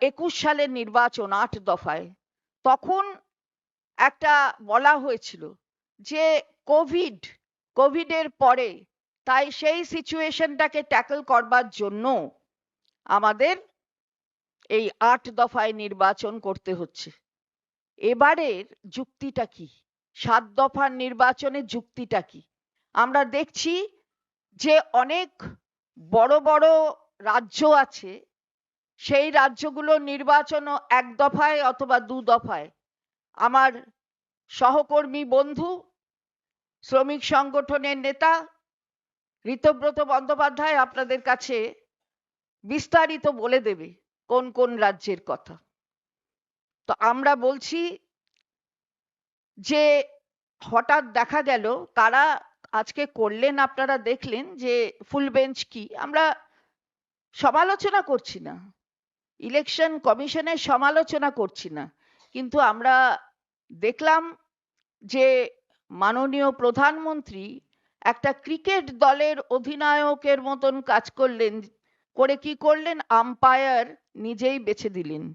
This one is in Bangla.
একুশ সালের নির্বাচন আট দফায়, তখন একটা বলা হয়েছিল যে কোভিড, কোভিডের পরে তাই সেই সিচুয়েশনটাকে ট্যাকল করবার জন্য আমাদের এই আট দফায় নির্বাচন করতে হচ্ছে। এবারের যুক্তিটা কি? সাত দফার নির্বাচনের যুক্তিটা কি? আমরা দেখছি যে অনেক বড় বড় রাজ্য আছে সেই রাজ্যগুলো নির্বাচনও এক দফায় অথবা দু দফায়। আমার সহকর্মী বন্ধু, শ্রমিক সংগঠনের নেতা ঋতব্রত বন্দ্যোপাধ্যায় আপনাদের কাছে বিস্তারিত বলে দেবে কোন কোন রাজ্যের কথা। তো আমরা বলছি যে হঠাৎ দেখা গেল কারা আজকে করলেন আপনারা দেখলেন যে ফুল বেঞ্চ কি? আমরা সমালোচনা করছি না। ইলেকশন কমিশনের সমালোচনা করছি না। কিন্তু আমরা দেখলাম যে মাননীয় প্রধানমন্ত্রী একটা ক্রিকেট দলের অধিনায়কের মতন কাজ করলেন, করে কি করলেন? আম্পায়ার নিজেই বেছে দিলেন।